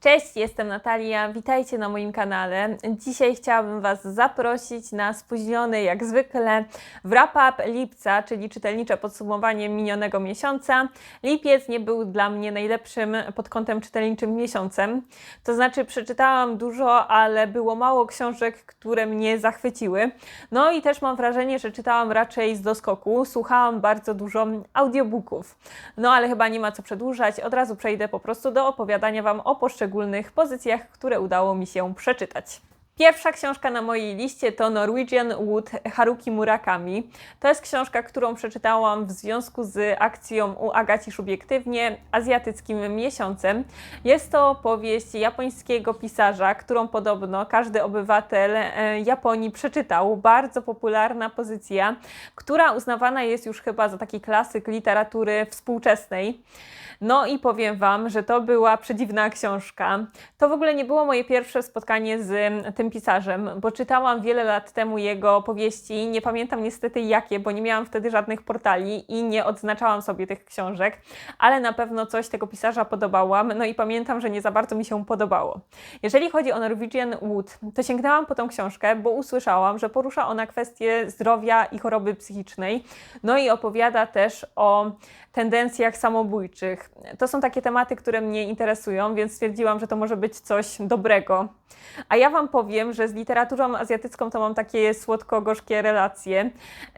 Cześć, jestem Natalia, witajcie na moim kanale. Dzisiaj chciałabym Was zaprosić na spóźniony, jak zwykle, wrap-up lipca, czyli czytelnicze podsumowanie minionego miesiąca. Lipiec nie był dla mnie najlepszym pod kątem czytelniczym miesiącem. To znaczy, przeczytałam dużo, ale było mało książek, które mnie zachwyciły. No i też mam wrażenie, że czytałam raczej z doskoku. Słuchałam bardzo dużo audiobooków. No ale chyba nie ma co przedłużać. Od razu przejdę po prostu do opowiadania Wam o poszczególnych pozycjach, które udało mi się przeczytać. Pierwsza książka na mojej liście to Norwegian Wood Haruki Murakami. To jest książka, którą przeczytałam w związku z akcją u Agaci Subiektywnie Azjatyckim Miesiącem. Jest to powieść japońskiego pisarza, którą podobno każdy obywatel e, Japonii przeczytał. Bardzo popularna pozycja, która uznawana jest już chyba za taki klasyk literatury współczesnej. No i powiem Wam, że to była przedziwna książka. To w ogóle nie było moje pierwsze spotkanie z tym pisarzem, bo czytałam wiele lat temu jego powieści. Nie pamiętam niestety jakie, bo nie miałam wtedy żadnych portali i nie odznaczałam sobie tych książek, ale na pewno coś tego pisarza podobałam. No i pamiętam, że nie za bardzo mi się podobało. Jeżeli chodzi o Norwegian Wood, to sięgnęłam po tą książkę, bo usłyszałam, że porusza ona kwestię zdrowia i choroby psychicznej. No i opowiada też o tendencjach samobójczych. To są takie tematy, które mnie interesują, więc stwierdziłam, że to może być coś dobrego. A ja Wam powiem, że z literaturą azjatycką to mam takie słodko-gorzkie relacje.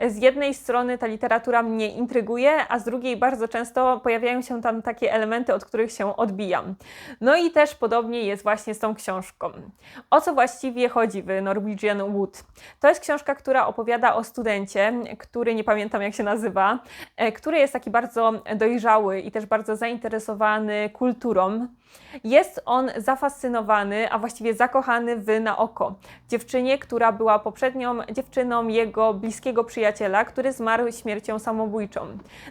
Z jednej strony ta literatura mnie intryguje, a z drugiej bardzo często pojawiają się tam takie elementy, od których się odbijam. No i też podobnie jest właśnie z tą książką. O co właściwie chodzi w Norwegian Wood? To jest książka, która opowiada o studencie, który nie pamiętam jak się nazywa, e, który jest taki bardzo dojrzały i też bardzo zainteresowany kulturą. Jest on zafascynowany, a właściwie zakochany w Naoko, dziewczynie, która była poprzednią dziewczyną jego bliskiego przyjaciela, który zmarł śmiercią samobójczą.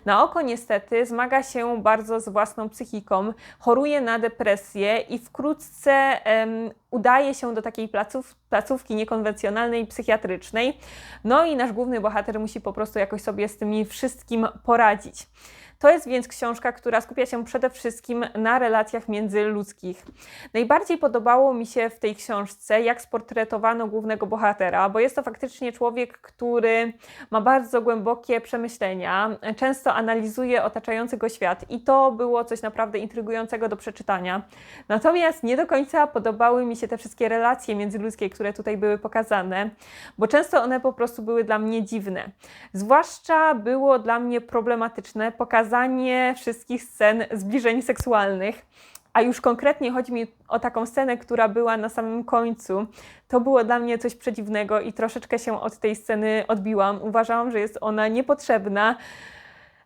Naoko niestety zmaga się bardzo z własną psychiką, choruje na depresję i wkrótce udaje się do takiej placów, placówki niekonwencjonalnej, psychiatrycznej. No i nasz główny bohater musi po prostu jakoś sobie z tymi wszystkim poradzić. To jest więc książka, która skupia się przede wszystkim na relacjach międzyludzkich. Najbardziej podobało mi się w tej książce, jak sportretowano głównego bohatera, bo jest to faktycznie człowiek, który ma bardzo głębokie przemyślenia, często analizuje otaczający go świat i to było coś naprawdę intrygującego do przeczytania. Natomiast nie do końca podobały mi się te wszystkie relacje międzyludzkie, które tutaj były pokazane, bo często one po prostu były dla mnie dziwne. Zwłaszcza było dla mnie problematyczne pokazanie wszystkich scen zbliżeń seksualnych. A już konkretnie chodzi mi o taką scenę, która była na samym końcu. To było dla mnie coś przedziwnego i troszeczkę się od tej sceny odbiłam. Uważałam, że jest ona niepotrzebna.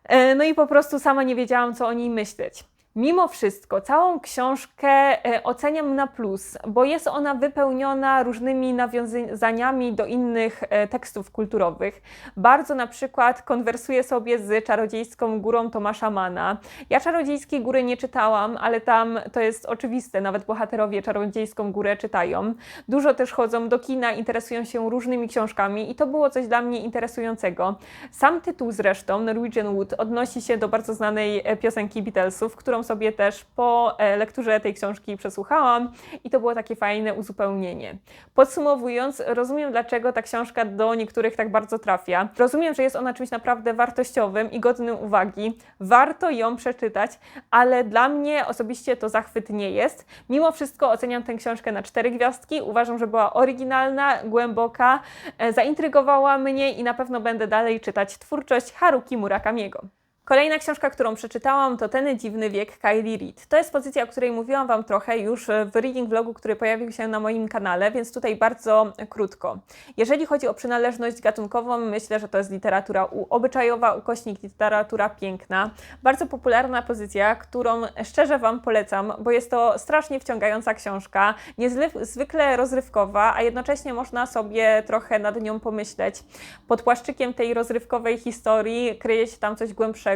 E, No i po prostu sama nie wiedziałam, co o niej myśleć. Mimo wszystko, całą książkę e, oceniam na plus, bo jest ona wypełniona różnymi nawiązaniami do innych e, tekstów kulturowych. Bardzo na przykład konwersuje sobie z czarodziejską górą Tomasza Mana. Ja czarodziejskiej góry nie czytałam, ale tam to jest oczywiste, nawet bohaterowie czarodziejską górę czytają. Dużo też chodzą do kina, interesują się różnymi książkami i to było coś dla mnie interesującego. Sam tytuł zresztą, Norwegian Wood, odnosi się do bardzo znanej e, piosenki Beatlesów, którą sobie też po e, lekturze tej książki przesłuchałam i to było takie fajne uzupełnienie. Podsumowując, rozumiem dlaczego ta książka do niektórych tak bardzo trafia. Rozumiem, że jest ona czymś naprawdę wartościowym i godnym uwagi. Warto ją przeczytać, ale dla mnie osobiście to zachwyt nie jest. Mimo wszystko oceniam tę książkę na cztery gwiazdki. Uważam, że była oryginalna, głęboka, e, zaintrygowała mnie i na pewno będę dalej czytać twórczość Haruki Murakamiego. Kolejna książka, którą przeczytałam, to Ten dziwny wiek Kylie Reid. To jest pozycja, o której mówiłam Wam trochę już w reading vlogu, który pojawił się na moim kanale, więc tutaj bardzo krótko. Jeżeli chodzi o przynależność gatunkową, myślę, że to jest literatura obyczajowa, ukośnik literatura piękna. Bardzo popularna pozycja, którą szczerze Wam polecam, bo jest to strasznie wciągająca książka, niezwykle rozrywkowa, a jednocześnie można sobie trochę nad nią pomyśleć. Pod płaszczykiem tej rozrywkowej historii kryje się tam coś głębszego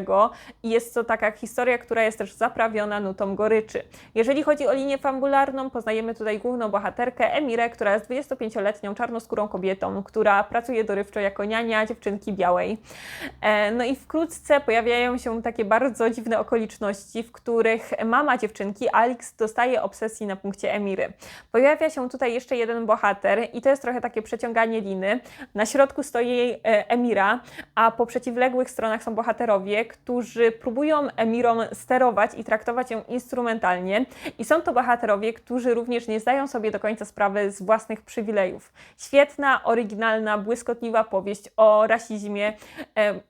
i jest to taka historia, która jest też zaprawiona nutą goryczy. Jeżeli chodzi o linię fabularną, poznajemy tutaj główną bohaterkę Emirę, która jest 25-letnią czarnoskórą kobietą, która pracuje dorywczo jako niania dziewczynki białej. E, No i wkrótce pojawiają się takie bardzo dziwne okoliczności, w których mama dziewczynki, Alex, dostaje obsesji na punkcie Emiry. Pojawia się tutaj jeszcze jeden bohater i to jest trochę takie przeciąganie liny. Na środku stoi e, Emira, a po przeciwległych stronach są bohaterowie, którzy próbują Emirą sterować i traktować ją instrumentalnie. I są to bohaterowie, którzy również nie zdają sobie do końca sprawy z własnych przywilejów. Świetna, oryginalna, błyskotliwa powieść o rasizmie,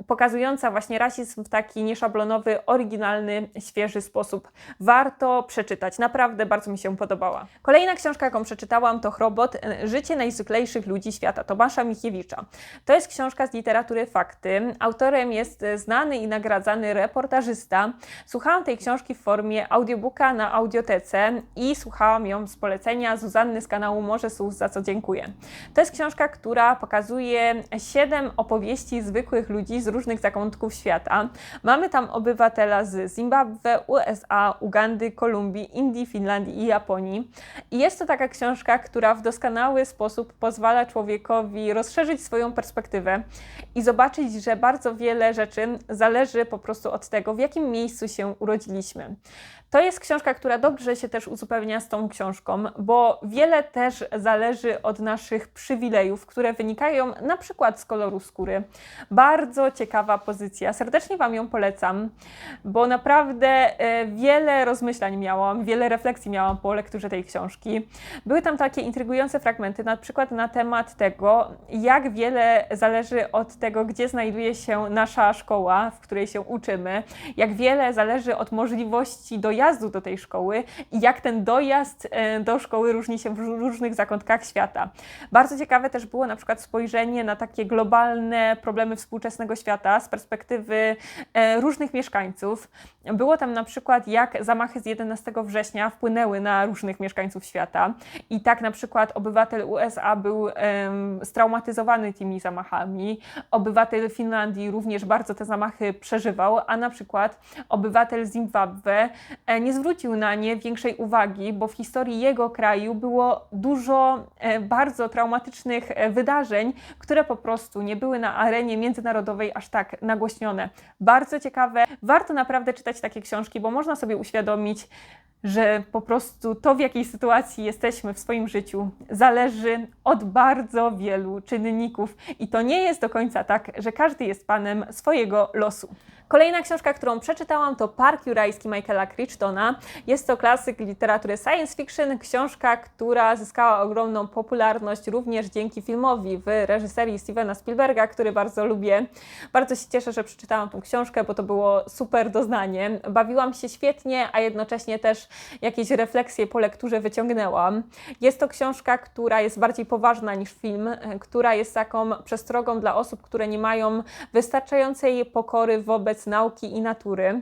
pokazująca właśnie rasizm w taki nieszablonowy, oryginalny, świeży sposób. Warto przeczytać, naprawdę bardzo mi się podobała. Kolejna książka, jaką przeczytałam, to Chrobot Życie najzwyklejszych ludzi świata Tomasza Michiewicza. To jest książka z literatury fakty. Autorem jest e, znany i nagradzany reportażysta. Słuchałam tej książki w formie audiobooka na audiotece i słuchałam ją z polecenia Zuzanny z kanału Morze Słów, za co dziękuję. To jest książka, która pokazuje siedem opowieści zwykłych ludzi z różnych zakątków świata. Mamy tam obywatela z Zimbabwe, USA, Ugandy, Kolumbii, Indii, Finlandii i Japonii. I jest to taka książka, która w doskonały sposób pozwala człowiekowi rozszerzyć swoją perspektywę i zobaczyć, że bardzo wiele rzeczy zależy po prostu od tego, w jakim miejscu się urodziliśmy. To jest książka, która dobrze się też uzupełnia z tą książką, bo wiele też zależy od naszych przywilejów, które wynikają na przykład z koloru skóry. Bardzo ciekawa pozycja. Serdecznie Wam ją polecam, bo naprawdę e, wiele rozmyślań miałam, wiele refleksji miałam po lekturze tej książki. Były tam takie intrygujące fragmenty, na przykład na temat tego, jak wiele zależy od tego, gdzie znajduje się nasza szkoła, w której się uczymy, jak wiele zależy od możliwości dojazdu do tej szkoły i jak ten dojazd e, do szkoły różni się w różnych zakątkach świata. Bardzo ciekawe też było na przykład spojrzenie na takie globalne problemy współczesnego świata z perspektywy e, różnych mieszkańców. Było tam na przykład, jak zamachy z 11 września wpłynęły na różnych mieszkańców świata. I tak na przykład obywatel USA był em, straumatyzowany tymi zamachami. Obywatel Finlandii również bardzo te zamachy przeżywał, a na przykład obywatel Zimbabwe nie zwrócił na nie większej uwagi, bo w historii jego kraju było dużo e, bardzo traumatycznych e, wydarzeń, które po prostu nie były na arenie międzynarodowej aż tak nagłośnione. Bardzo ciekawe. Warto naprawdę czytać takie książki, bo można sobie uświadomić, że po prostu to, w jakiej sytuacji jesteśmy w swoim życiu, zależy od bardzo wielu czynników. I to nie jest do końca tak, że każdy jest panem swojego losu. Kolejna książka, którą przeczytałam, to Park Jurajski Michaela Crichtona. Jest to klasyk literatury science fiction, książka, która zyskała ogromną popularność również dzięki filmowi w reżyserii Stevena Spielberga, który bardzo lubię. Bardzo się cieszę, że przeczytałam tą książkę, bo to było super doznanie. Bawiłam się świetnie, a jednocześnie też jakieś refleksje po lekturze wyciągnęłam. Jest to książka, która jest bardziej poważna niż film, e, która jest taką przestrogą dla osób, które nie mają wystarczającej pokory wobec nauki i natury.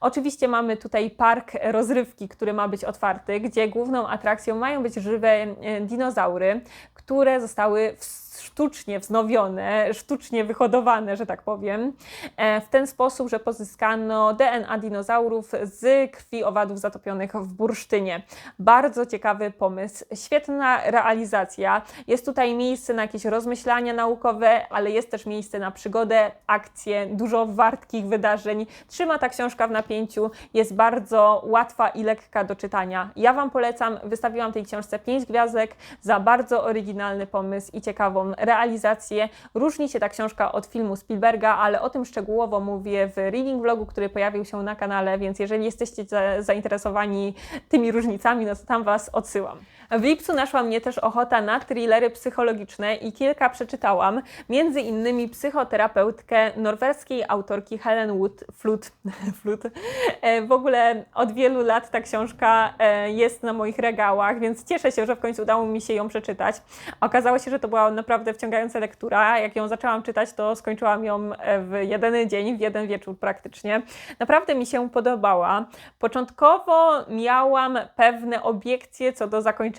Oczywiście mamy tutaj park rozrywki, który ma być otwarty, gdzie główną atrakcją mają być żywe e, dinozaury, które zostały w sztucznie wznowione, sztucznie wyhodowane, że tak powiem, e, w ten sposób, że pozyskano DNA dinozaurów z krwi owadów zatopionych w bursztynie. Bardzo ciekawy pomysł, świetna realizacja. Jest tutaj miejsce na jakieś rozmyślania naukowe, ale jest też miejsce na przygodę, akcje, dużo wartkich wydarzeń. Trzyma ta książka w napięciu, jest bardzo łatwa i lekka do czytania. Ja Wam polecam, wystawiłam tej książce 5 gwiazdek za bardzo oryginalny pomysł i ciekawą realizację. Różni się ta książka od filmu Spielberga, ale o tym szczegółowo mówię w reading vlogu, który pojawił się na kanale, więc jeżeli jesteście za, zainteresowani tymi różnicami, no to tam Was odsyłam. W lipcu naszła mnie też ochota na thrillery psychologiczne i kilka przeczytałam, między innymi psychoterapeutkę norweskiej autorki Helen Wood Flut. Flut. E, W ogóle od wielu lat ta książka e, jest na moich regałach, więc cieszę się, że w końcu udało mi się ją przeczytać. Okazało się, że to była naprawdę wciągająca lektura. Jak ją zaczęłam czytać, to skończyłam ją e, w jeden dzień, w jeden wieczór praktycznie. Naprawdę mi się podobała. Początkowo miałam pewne obiekcje co do zakończenia,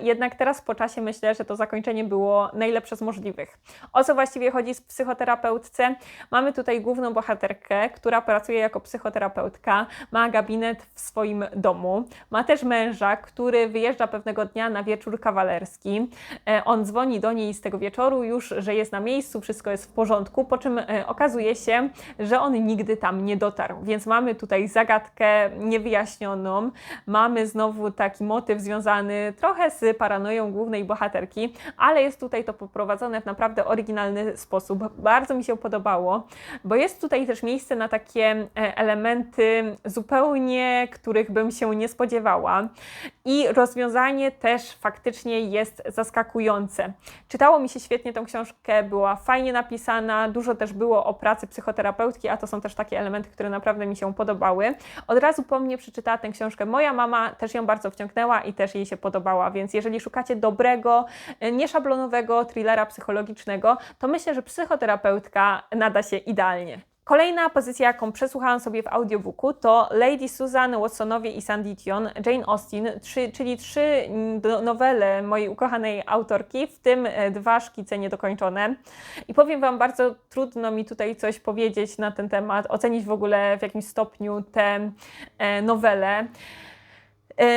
jednak teraz po czasie myślę, że to zakończenie było najlepsze z możliwych. O co właściwie chodzi z psychoterapeutce? Mamy tutaj główną bohaterkę, która pracuje jako psychoterapeutka, ma gabinet w swoim domu, ma też męża, który wyjeżdża pewnego dnia na wieczór kawalerski. E, On dzwoni do niej z tego wieczoru już, że jest na miejscu, wszystko jest w porządku, po czym e, okazuje się, że on nigdy tam nie dotarł. Więc mamy tutaj zagadkę niewyjaśnioną. Mamy znowu taki motyw związany trochę z paranoją głównej bohaterki, ale jest tutaj to poprowadzone w naprawdę oryginalny sposób. Bardzo mi się podobało, bo jest tutaj też miejsce na takie e, elementy zupełnie, których bym się nie spodziewała. I rozwiązanie też faktycznie jest zaskakujące. Czytało mi się świetnie tą książkę, była fajnie napisana, dużo też było o pracy psychoterapeutki, a to są też takie elementy, które naprawdę mi się podobały. Od razu po mnie przeczytała tę książkę moja mama, też ją bardzo wciągnęła i też jej się podobała, więc jeżeli szukacie dobrego, e, nieszablonowego thrillera psychologicznego, to myślę, że psychoterapeutka nada się idealnie. Kolejna pozycja, jaką przesłuchałam sobie w audiobooku, to Lady Susan, Watsonowie i Sandy Tion, Jane Austen, trzy, czyli trzy mm, nowele mojej ukochanej autorki, w tym e, dwa szkice niedokończone. I powiem Wam, bardzo trudno mi tutaj coś powiedzieć na ten temat, ocenić w ogóle w jakimś stopniu te e, nowele.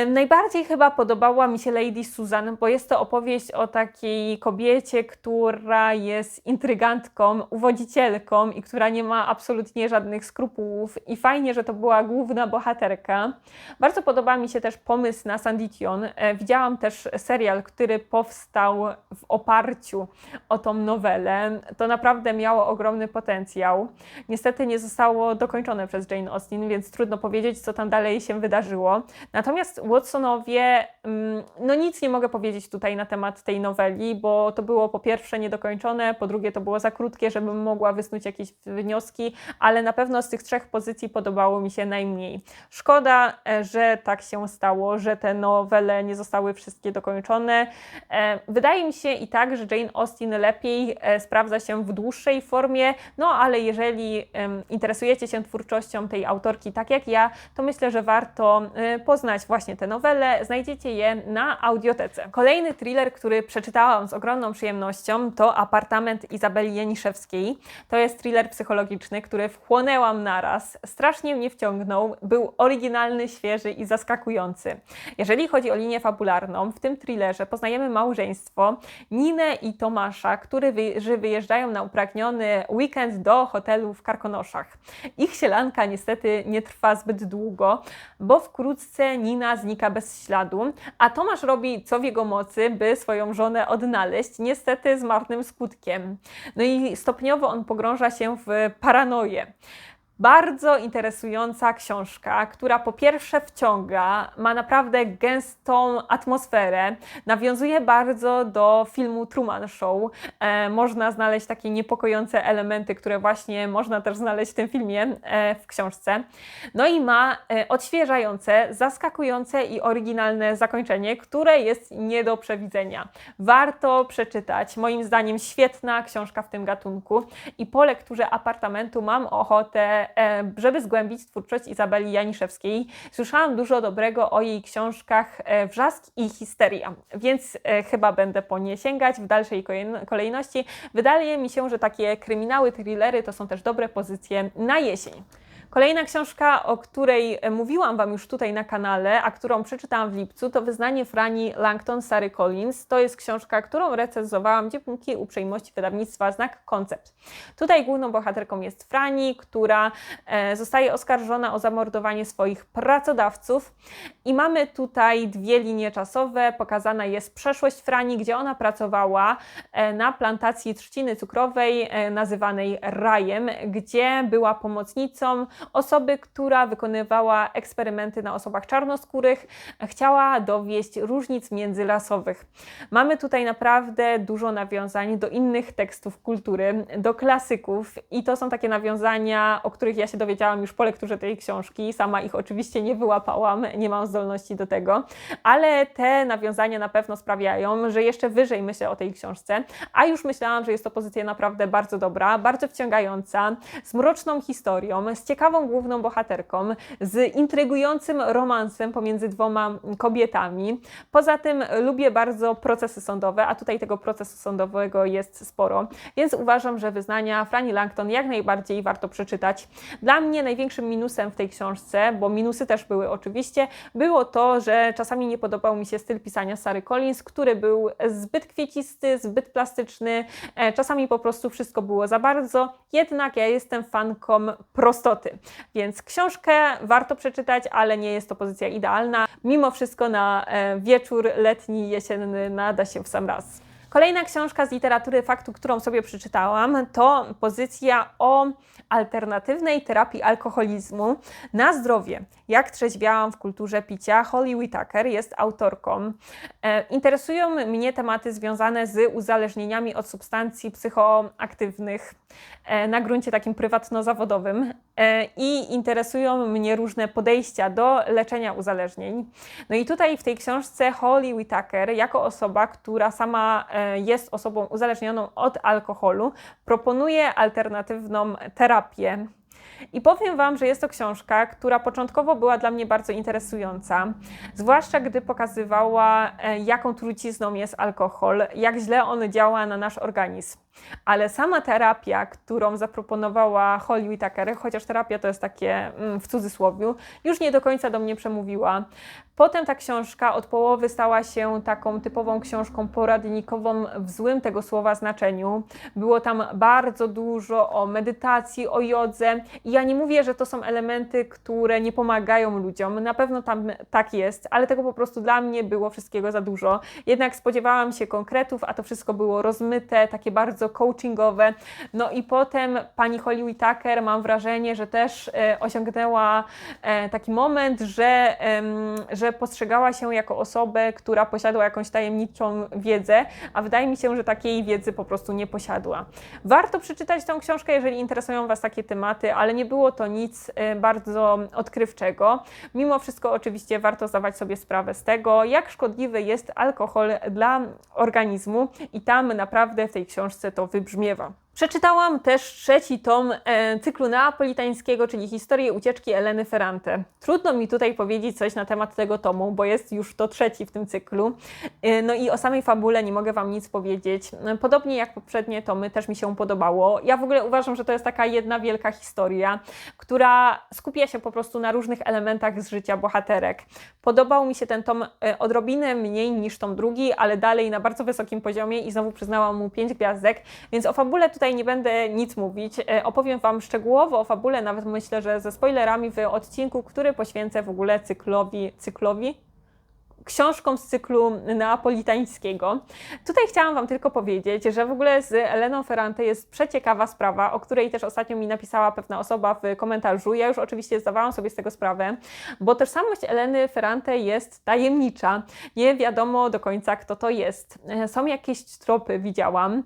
Najbardziej chyba podobała mi się Lady Susan, bo jest to opowieść o takiej kobiecie, która jest intrygantką, uwodzicielką i która nie ma absolutnie żadnych skrupułów. I fajnie, że to była główna bohaterka. Bardzo podoba mi się też pomysł na Sandition. E, Widziałam też serial, który powstał w oparciu o tą nowelę. To naprawdę miało ogromny potencjał. Niestety nie zostało dokończone przez Jane Austen, więc trudno powiedzieć, co tam dalej się wydarzyło. Natomiast Watsonowie, mm, no nic nie mogę powiedzieć tutaj na temat tej noweli, bo to było po pierwsze niedokończone, po drugie to było za krótkie, żebym mogła wysnuć jakieś wnioski, ale na pewno z tych trzech pozycji podobało mi się najmniej. Szkoda, e, że tak się stało, że te nowele nie zostały wszystkie dokończone. E, Wydaje mi się i tak, że Jane Austen lepiej e, sprawdza się w dłuższej formie, no ale jeżeli interesujecie się twórczością tej autorki tak jak ja, to myślę, że warto poznać właśnie te nowele. Znajdziecie je na audiotece. Kolejny thriller, który przeczytałam z ogromną przyjemnością, to Apartament Izabeli Janiszewskiej. To jest thriller psychologiczny, który wchłonęłam naraz. Strasznie mnie wciągnął. Był oryginalny, świeży i zaskakujący. Jeżeli chodzi o linię fabularną, w tym thrillerze poznajemy małżeństwo Ninę i Tomasza, którzy wyjeżdżają na upragniony weekend do hotelu w Karkonoszach. Ich sielanka niestety nie trwa zbyt długo, bo wkrótce Nina znika bez śladu, a Tomasz robi co w jego mocy, by swoją żonę odnaleźć, niestety z marnym skutkiem. No i stopniowo on pogrąża się w paranoję. Bardzo interesująca książka, która po pierwsze wciąga, ma naprawdę gęstą atmosferę, nawiązuje bardzo do filmu Truman Show. E, można znaleźć takie niepokojące elementy, które właśnie można też znaleźć w tym filmie, e, w książce. No i ma e, odświeżające, zaskakujące i oryginalne zakończenie, które jest nie do przewidzenia. Warto przeczytać. Moim zdaniem świetna książka w tym gatunku i po lekturze apartamentu mam ochotę, żeby zgłębić twórczość Izabeli Janiszewskiej. Słyszałam dużo dobrego o jej książkach e, Wrzask i Histeria, więc e, chyba będę po nie sięgać w dalszej kolejn- kolejności. Wydaje mi się, że takie kryminały, thrillery to są też dobre pozycje na jesień. Kolejna książka, o której e, mówiłam Wam już tutaj na kanale, a którą przeczytałam w lipcu, to Wyznanie Frani Langton Sary Collins. To jest książka, którą recenzowałam dzięki uprzejmości wydawnictwa Znak Koncept. Tutaj główną bohaterką jest Frani, która e, zostaje oskarżona o zamordowanie swoich pracodawców. I mamy tutaj dwie linie czasowe. Pokazana jest przeszłość Frani, gdzie ona pracowała e, na plantacji trzciny cukrowej nazywanej Rajem, gdzie była pomocnicą osoby, która wykonywała eksperymenty na osobach czarnoskórych, chciała dowieść różnic międzyrasowych. Mamy tutaj naprawdę dużo nawiązań do innych tekstów kultury, do klasyków i to są takie nawiązania, o których ja się dowiedziałam już po lekturze tej książki. Sama ich oczywiście nie wyłapałam, nie mam zdolności do tego, ale te nawiązania na pewno sprawiają, że jeszcze wyżej myślę o tej książce, a już myślałam, że jest to pozycja naprawdę bardzo dobra, bardzo wciągająca, z mroczną historią, z ciekawą ciekawą główną bohaterką, z intrygującym romansem pomiędzy dwoma kobietami. Poza tym lubię bardzo procesy sądowe, a tutaj tego procesu sądowego jest sporo, więc uważam, że wyznania Franny Langton jak najbardziej warto przeczytać. Dla mnie największym minusem w tej książce, bo minusy też były oczywiście, było to, że czasami nie podobał mi się styl pisania Sary Collins, który był zbyt kwiecisty, zbyt plastyczny, e, czasami po prostu wszystko było za bardzo, jednak ja jestem fanką prostoty, więc książkę warto przeczytać, ale nie jest to pozycja idealna. Mimo wszystko na e, wieczór letni, jesienny nada się w sam raz. Kolejna książka z literatury faktu, którą sobie przeczytałam, to pozycja o alternatywnej terapii alkoholizmu na zdrowie. Jak trzeźwiałam w kulturze picia. Holly Whitaker jest autorką. E, interesują mnie tematy związane z uzależnieniami od substancji psychoaktywnych e, na gruncie takim prywatno-zawodowym i interesują mnie różne podejścia do leczenia uzależnień. No i tutaj w tej książce Holly Whitaker, jako osoba, która sama e, jest osobą uzależnioną od alkoholu, proponuje alternatywną terapię. I powiem Wam, że jest to książka, która początkowo była dla mnie bardzo interesująca, zwłaszcza gdy pokazywała, e, jaką trucizną jest alkohol, jak źle on działa na nasz organizm. Ale sama terapia, którą zaproponowała Holly Whitaker, chociaż terapia to jest takie mm, w cudzysłowie, już nie do końca do mnie przemówiła. Potem ta książka od połowy stała się taką typową książką poradnikową w złym tego słowa znaczeniu. Było tam bardzo dużo o medytacji, o jodze. I ja nie mówię, że to są elementy, które nie pomagają ludziom. Na pewno tam tak jest, ale tego po prostu dla mnie było wszystkiego za dużo. Jednak spodziewałam się konkretów, a to wszystko było rozmyte, takie bardzo coachingowe. No i potem pani Holly Whitaker, mam wrażenie, że też e, osiągnęła e, taki moment, że, em, że postrzegała się jako osobę, która posiadła jakąś tajemniczą wiedzę, a wydaje mi się, że takiej wiedzy po prostu nie posiadła. Warto przeczytać tą książkę, jeżeli interesują Was takie tematy, ale nie było to nic e, bardzo odkrywczego. Mimo wszystko, oczywiście, warto zdawać sobie sprawę z tego, jak szkodliwy jest alkohol dla organizmu, i tam naprawdę w tej książce to wybrzmiewa. Przeczytałam też trzeci tom e, cyklu neapolitańskiego, czyli historię ucieczki Eleny Ferrante. Trudno mi tutaj powiedzieć coś na temat tego tomu, bo jest już to trzeci w tym cyklu. E, no i o samej fabule nie mogę Wam nic powiedzieć. E, Podobnie jak poprzednie tomy też mi się podobało. Ja w ogóle uważam, że to jest taka jedna wielka historia, która skupia się po prostu na różnych elementach z życia bohaterek. Podobał mi się ten tom odrobinę mniej niż tom drugi, ale dalej na bardzo wysokim poziomie i znowu przyznałam mu 5 gwiazdek, więc o fabule tutaj nie będę nic mówić. E, Opowiem Wam szczegółowo o fabule, nawet myślę, że ze spoilerami w odcinku, który poświęcę w ogóle cyklowi, cyklowi? Książką z cyklu neapolitańskiego. Tutaj chciałam Wam tylko powiedzieć, że w ogóle z Eleną Ferrante jest przeciekawa sprawa, o której też ostatnio mi napisała pewna osoba w komentarzu. Ja już oczywiście zdawałam sobie z tego sprawę, bo tożsamość Eleny Ferrante jest tajemnicza. Nie wiadomo do końca, kto to jest. E, Są jakieś tropy, widziałam.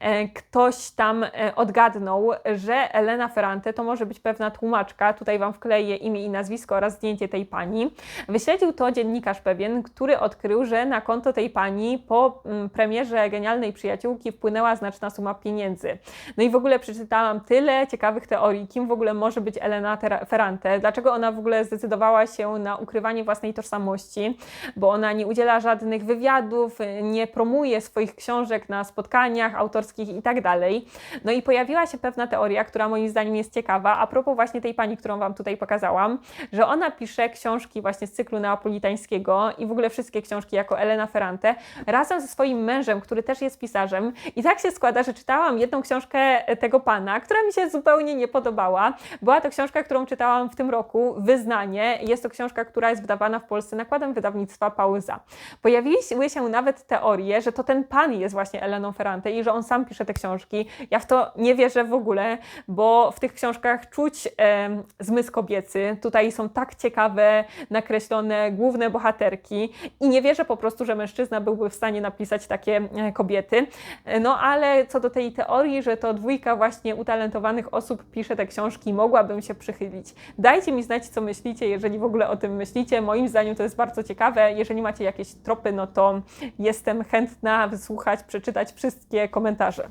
E, Ktoś tam e, odgadnął, że Elena Ferrante to może być pewna tłumaczka. Tutaj Wam wkleję imię i nazwisko oraz zdjęcie tej pani. Wyśledził to dziennikarz pewien, który odkrył, że na konto tej pani po mm, premierze Genialnej Przyjaciółki wpłynęła znaczna suma pieniędzy. No i w ogóle przeczytałam tyle ciekawych teorii, kim w ogóle może być Elena Ferrante, dlaczego ona w ogóle zdecydowała się na ukrywanie własnej tożsamości, bo ona nie udziela żadnych wywiadów, nie promuje swoich książek na spotkaniach autorskich i tak dalej. No i pojawiła się pewna teoria, która moim zdaniem jest ciekawa, a propos właśnie tej pani, którą Wam tutaj pokazałam, że ona pisze książki właśnie z cyklu neapolitańskiego i w ogóle wszystkie książki jako Elena Ferrante razem ze swoim mężem, który też jest pisarzem. I tak się składa, że czytałam jedną książkę tego pana, która mi się zupełnie nie podobała. Była to książka, którą czytałam w tym roku, Wyznanie. Jest to książka, która jest wydawana w Polsce nakładem wydawnictwa Pauza. Pojawiły się nawet teorie, że to ten pan jest właśnie Eleną Ferrante i że on sam pisze te książki. Ja w to nie wierzę w ogóle, bo w tych książkach czuć e, zmysł kobiecy. Tutaj są tak ciekawe, nakreślone główne bohaterki i nie wierzę po prostu, że mężczyzna byłby w stanie napisać takie e, kobiety. E, No ale co do tej teorii, że to dwójka właśnie utalentowanych osób pisze te książki, mogłabym się przychylić. Dajcie mi znać, co myślicie, jeżeli w ogóle o tym myślicie. Moim zdaniem to jest bardzo ciekawe. Jeżeli macie jakieś tropy, no to jestem chętna wysłuchać, przeczytać wszystkie komentarze.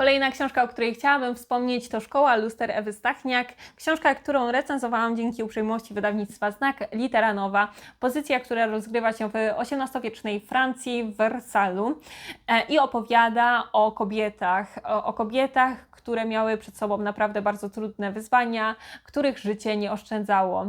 Kolejna książka, o której chciałabym wspomnieć, to Szkoła Luster Ewy Stachniak. Książka, którą recenzowałam dzięki uprzejmości wydawnictwa Znak Litera Nowa. Pozycja, która rozgrywa się w XVIII-wiecznej Francji, w Wersalu e, i opowiada o kobietach, o, o kobietach, które miały przed sobą naprawdę bardzo trudne wyzwania, których życie nie oszczędzało.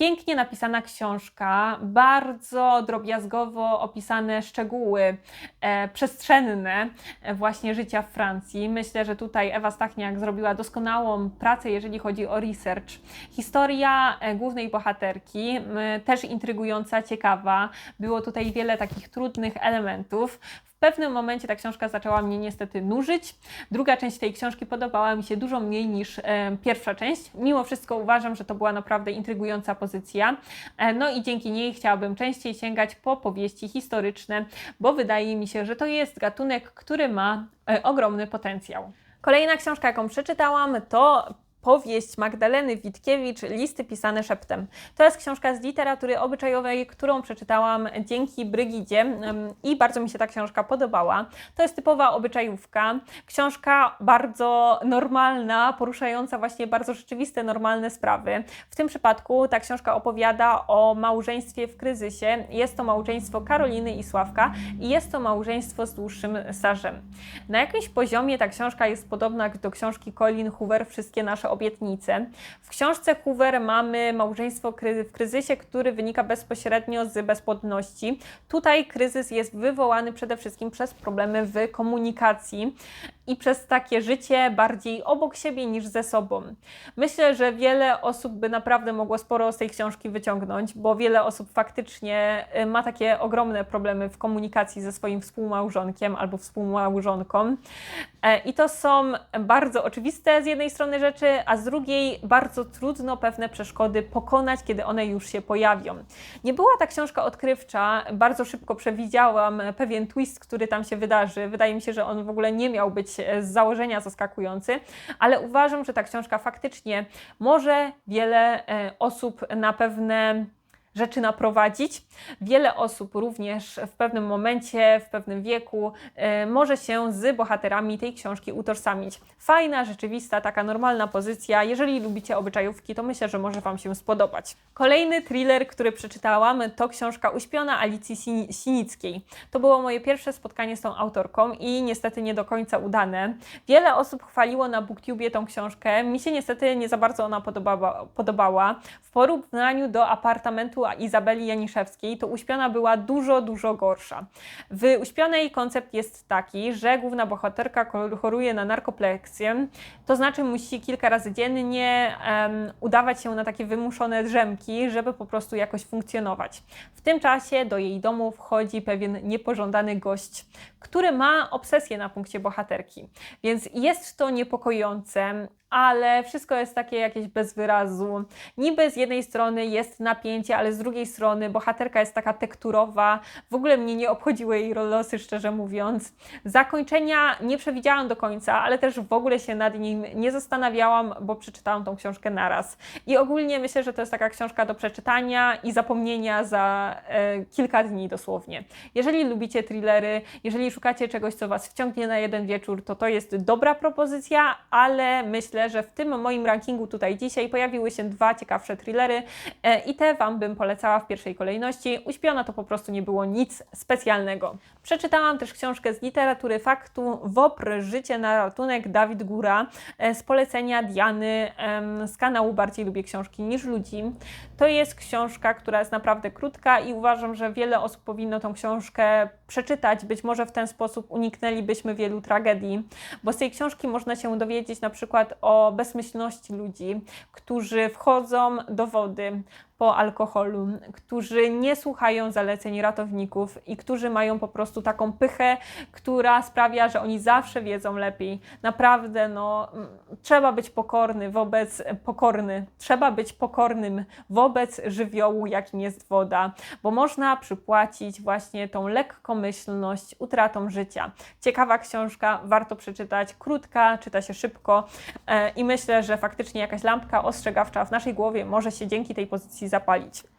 Pięknie napisana książka, bardzo drobiazgowo opisane szczegóły e, przestrzenne e, właśnie życia w Francji. Myślę, że tutaj Ewa Stachniak zrobiła doskonałą pracę, jeżeli chodzi o research. Historia e, głównej bohaterki m, też intrygująca, ciekawa. Było tutaj wiele takich trudnych elementów. Pewnym momencie ta książka zaczęła mnie niestety nużyć. Druga część tej książki podobała mi się dużo mniej niż e, pierwsza część. Mimo wszystko uważam, że to była naprawdę intrygująca pozycja. E, no i dzięki niej chciałabym częściej sięgać po powieści historyczne, bo wydaje mi się, że to jest gatunek, który ma e, ogromny potencjał. Kolejna książka, jaką przeczytałam, to powieść Magdaleny Witkiewicz Listy pisane szeptem. To jest książka z literatury obyczajowej, którą przeczytałam dzięki Brygidzie i bardzo mi się ta książka podobała. To jest typowa obyczajówka. Książka bardzo normalna, poruszająca właśnie bardzo rzeczywiste, normalne sprawy. W tym przypadku ta książka opowiada o małżeństwie w kryzysie. Jest to małżeństwo Karoliny i Sławka i jest to małżeństwo z dłuższym stażem. Na jakimś poziomie ta książka jest podobna do książki Colin Hoover Wszystkie nasze obietnice. W książce Hoover mamy małżeństwo w kryzysie, który wynika bezpośrednio z bezpłodności. Tutaj kryzys jest wywołany przede wszystkim przez problemy w komunikacji i przez takie życie bardziej obok siebie niż ze sobą. Myślę, że wiele osób by naprawdę mogło sporo z tej książki wyciągnąć, bo wiele osób faktycznie y, ma takie ogromne problemy w komunikacji ze swoim współmałżonkiem albo współmałżonką. E, I to są bardzo oczywiste z jednej strony rzeczy, a z drugiej bardzo trudno pewne przeszkody pokonać, kiedy one już się pojawią. Nie była ta książka odkrywcza, bardzo szybko przewidziałam pewien twist, który tam się wydarzy. Wydaje mi się, że on w ogóle nie miał być z założenia zaskakujący, ale uważam, że ta książka faktycznie może wiele e, osób na pewne rzeczy naprowadzić. Wiele osób również w pewnym momencie, w pewnym wieku e, może się z bohaterami tej książki utożsamić. Fajna, rzeczywista, taka normalna pozycja. Jeżeli lubicie obyczajówki, to myślę, że może Wam się spodobać. Kolejny thriller, który przeczytałam, to książka Uśpiona Alicji Sini- Sinickiej. To było moje pierwsze spotkanie z tą autorką i niestety nie do końca udane. Wiele osób chwaliło na BookTubie tą książkę. Mi się niestety nie za bardzo ona podobała. W porównaniu do apartamentu Izabeli Janiszewskiej, to Uśpiona była dużo, dużo gorsza. W Uśpionej koncept jest taki, że główna bohaterka choruje na narkopleksję, to znaczy musi kilka razy dziennie em, udawać się na takie wymuszone drzemki, żeby po prostu jakoś funkcjonować. W tym czasie do jej domu wchodzi pewien niepożądany gość, który ma obsesję na punkcie bohaterki. Więc jest to niepokojące, ale wszystko jest takie jakieś bez wyrazu. Niby z jednej strony jest napięcie, ale z drugiej strony bohaterka jest taka tekturowa. W ogóle mnie nie obchodziły jej losy, szczerze mówiąc. Zakończenia nie przewidziałam do końca, ale też w ogóle się nad nim nie zastanawiałam, bo przeczytałam tą książkę naraz. I ogólnie myślę, że to jest taka książka do przeczytania i zapomnienia za e, kilka dni dosłownie. Jeżeli lubicie thrillery, jeżeli szukacie czegoś, co Was wciągnie na jeden wieczór, to to jest dobra propozycja, ale myślę, że w tym moim rankingu tutaj dzisiaj pojawiły się dwa ciekawsze thrillery e, i te Wam bym polecała w pierwszej kolejności. Uśpiona to po prostu nie było nic specjalnego. Przeczytałam też książkę z literatury faktu Wopr, Życie na ratunek Dawid Góra e, z polecenia Diany z kanału Bardziej Lubię Książki niż Ludzi. To jest książka, która jest naprawdę krótka i uważam, że wiele osób powinno tą książkę przeczytać. Być może w ten sposób uniknęlibyśmy wielu tragedii, bo z tej książki można się dowiedzieć na przykład o bezmyślności ludzi, którzy wchodzą do wody po alkoholu, którzy nie słuchają zaleceń ratowników i którzy mają po prostu taką pychę, która sprawia, że oni zawsze wiedzą lepiej. Naprawdę, no, trzeba być pokorny wobec pokorny, trzeba być pokornym wobec żywiołu, jakim jest woda, bo można przypłacić właśnie tą lekkomyślność utratą życia. Ciekawa książka, warto przeczytać, krótka, czyta się szybko e, i myślę, że faktycznie jakaś lampka ostrzegawcza w naszej głowie może się dzięki tej pozycji zapalić. Nie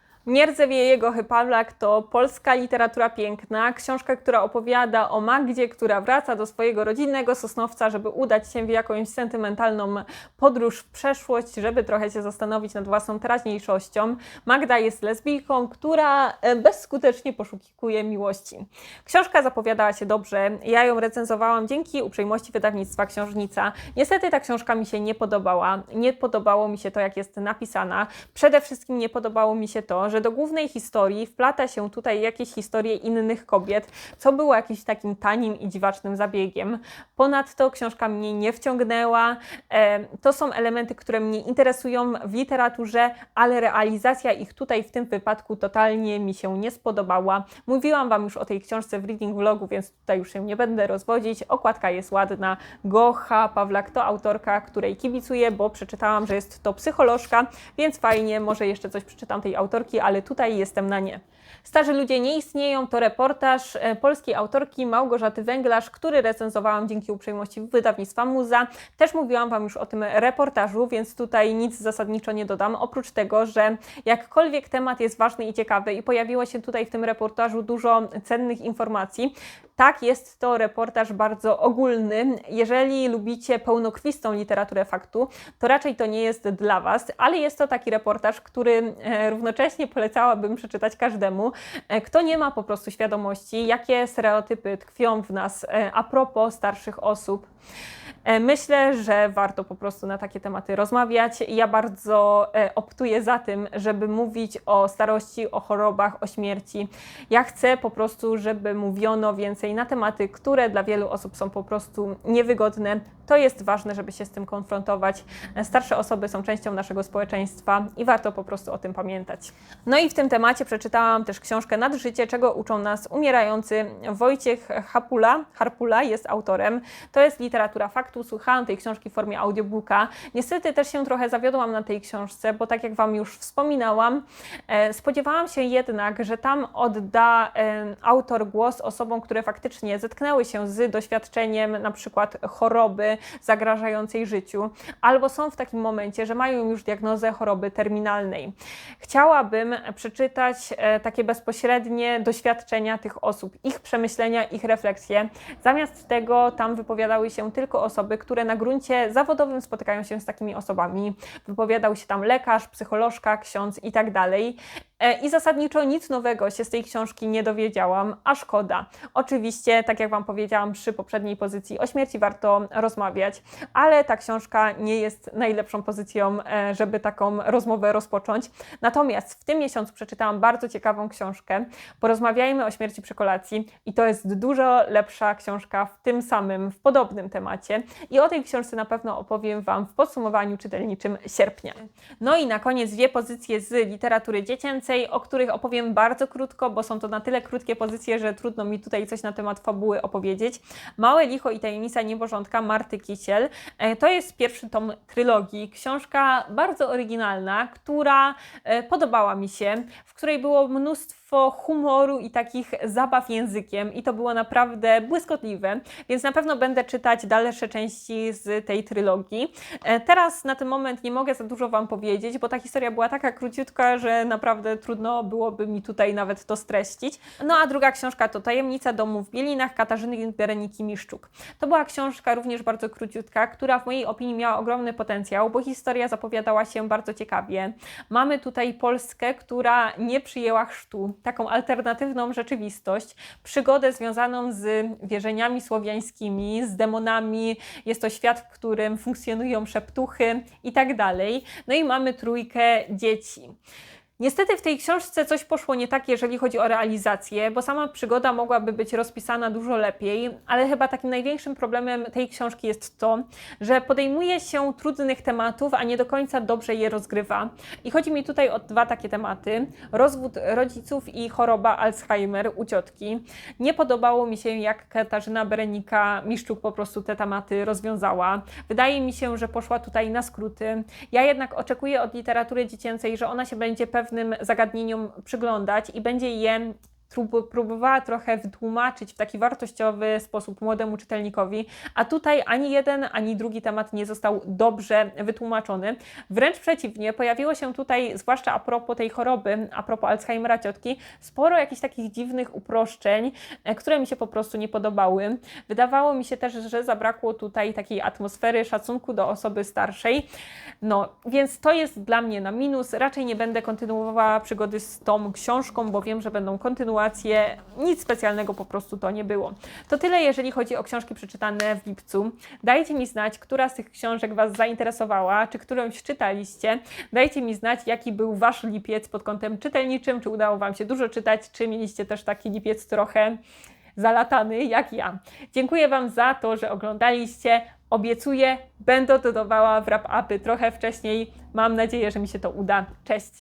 rdzewieje jego Hypawlak to polska literatura piękna, książka, która opowiada o Magdzie, która wraca do swojego rodzinnego Sosnowca, żeby udać się w jakąś sentymentalną podróż w przeszłość, żeby trochę się zastanowić nad własną teraźniejszością. Magda jest lesbijką, która e, bezskutecznie poszukiwuje miłości. Książka zapowiadała się dobrze, ja ją recenzowałam dzięki uprzejmości wydawnictwa Książnica. Niestety ta książka mi się nie podobała, nie podobało mi się to, jak jest napisana. Przede wszystkim nie podobało mi się to, że do głównej historii wplata się tutaj jakieś historie innych kobiet, co było jakimś takim tanim i dziwacznym zabiegiem. Ponadto książka mnie nie wciągnęła. E, to są elementy, które mnie interesują w literaturze, ale realizacja ich tutaj w tym wypadku totalnie mi się nie spodobała. Mówiłam Wam już o tej książce w reading vlogu, więc tutaj już się nie będę rozwodzić. Okładka jest ładna. Gocha Pawlak to autorka, której kibicuję, bo przeczytałam, że jest to psycholożka, więc fajnie, może jeszcze coś przeczytam tej autorki, ale tutaj jestem na nie. Starzy ludzie nie istnieją to reportaż e, polskiej autorki Małgorzaty Węglarz, który recenzowałam dzięki uprzejmości wydawnictwa Muza. Też mówiłam Wam już o tym reportażu, więc tutaj nic zasadniczo nie dodam. Oprócz tego, że jakkolwiek temat jest ważny i ciekawy i pojawiło się tutaj w tym reportażu dużo cennych informacji, tak, jest to reportaż bardzo ogólny. Jeżeli lubicie pełnokrwistą literaturę faktu, to raczej to nie jest dla Was, ale jest to taki reportaż, który e, równocześnie polecałabym przeczytać każdemu, e, kto nie ma po prostu świadomości, jakie stereotypy tkwią w nas e, a propos starszych osób. E, myślę, że warto po prostu na takie tematy rozmawiać. Ja bardzo e, optuję za tym, żeby mówić o starości, o chorobach, o śmierci. Ja chcę po prostu, żeby mówiono więcej na tematy, które dla wielu osób są po prostu niewygodne. To jest ważne, żeby się z tym konfrontować. E, starsze osoby są częścią naszego społeczeństwa i warto po prostu o tym pamiętać. No i w tym temacie przeczytałam też książkę Nadżycie, czego uczą nas umierający. Wojciech Hapula, Harpula jest autorem. To jest literatura faktu faktu słuchałam tej książki w formie audiobooka. Niestety też się trochę zawiodłam na tej książce, bo tak jak Wam już wspominałam, e, spodziewałam się jednak, że tam odda e, autor głos osobom, które faktycznie zetknęły się z doświadczeniem na przykład choroby zagrażającej życiu, albo są w takim momencie, że mają już diagnozę choroby terminalnej. Chciałabym przeczytać e, takie bezpośrednie doświadczenia tych osób, ich przemyślenia, ich refleksje. Zamiast tego tam wypowiadały się tylko osoby, osoby, które na gruncie zawodowym spotykają się z takimi osobami. Wypowiadał się tam lekarz, psycholożka, ksiądz i tak dalej. E, I zasadniczo nic nowego się z tej książki nie dowiedziałam, a szkoda. Oczywiście, tak jak Wam powiedziałam przy poprzedniej pozycji, o śmierci warto rozmawiać, ale ta książka nie jest najlepszą pozycją, e, żeby taką rozmowę rozpocząć. Natomiast w tym miesiącu przeczytałam bardzo ciekawą książkę. Porozmawiajmy o śmierci przy kolacji i to jest dużo lepsza książka w tym samym, w podobnym temacie. I o tej książce na pewno opowiem Wam w podsumowaniu czytelniczym sierpnia. No i na koniec dwie pozycje z literatury dziecięcej o których opowiem bardzo krótko, bo są to na tyle krótkie pozycje, że trudno mi tutaj coś na temat fabuły opowiedzieć. Małe licho i tajemnica niebożątka Marty Kisiel. E, to jest pierwszy tom trylogii. Książka bardzo oryginalna, która e, podobała mi się, w której było mnóstwo mnóstwo humoru i takich zabaw językiem i to było naprawdę błyskotliwe, więc na pewno będę czytać dalsze części z tej trylogii. E, teraz na ten moment nie mogę za dużo Wam powiedzieć, bo ta historia była taka króciutka, że naprawdę trudno byłoby mi tutaj nawet to streścić. No a druga książka to Tajemnica domu w Bielinach Katarzyny Bereniki Miszczuk. To była książka również bardzo króciutka, która w mojej opinii miała ogromny potencjał, bo historia zapowiadała się bardzo ciekawie. Mamy tutaj Polskę, która nie przyjęła chrztu taką alternatywną rzeczywistość, przygodę związaną z wierzeniami słowiańskimi, z demonami. Jest to świat, w którym funkcjonują szeptuchy i tak dalej. No i mamy trójkę dzieci. Niestety w tej książce coś poszło nie tak, jeżeli chodzi o realizację, bo sama przygoda mogłaby być rozpisana dużo lepiej, ale chyba takim największym problemem tej książki jest to, że podejmuje się trudnych tematów, a nie do końca dobrze je rozgrywa. I chodzi mi tutaj o dwa takie tematy: rozwód rodziców i choroba Alzheimer u ciotki. Nie podobało mi się, jak Katarzyna Berenika Miszczuk po prostu te tematy rozwiązała. Wydaje mi się, że poszła tutaj na skróty. Ja jednak oczekuję od literatury dziecięcej, że ona się będzie pewna pewnym zagadnieniom przyglądać i będzie je próbowała trochę wytłumaczyć w taki wartościowy sposób młodemu czytelnikowi, a tutaj ani jeden, ani drugi temat nie został dobrze wytłumaczony. Wręcz przeciwnie, pojawiło się tutaj, zwłaszcza a propos tej choroby, a propos Alzheimera ciotki, sporo jakichś takich dziwnych uproszczeń, e, które mi się po prostu nie podobały. Wydawało mi się też, że zabrakło tutaj takiej atmosfery szacunku do osoby starszej. No, więc to jest dla mnie na minus. Raczej nie będę kontynuowała przygody z tą książką, bo wiem, że będą kontynuacje. Nic specjalnego po prostu to nie było. To tyle, jeżeli chodzi o książki przeczytane w lipcu. Dajcie mi znać, która z tych książek Was zainteresowała, czy którąś czytaliście. Dajcie mi znać, jaki był Wasz lipiec pod kątem czytelniczym, czy udało Wam się dużo czytać, czy mieliście też taki lipiec trochę zalatany jak ja. Dziękuję Wam za to, że oglądaliście. Obiecuję, będę dodawała wrap-upy trochę wcześniej. Mam nadzieję, że mi się to uda. Cześć!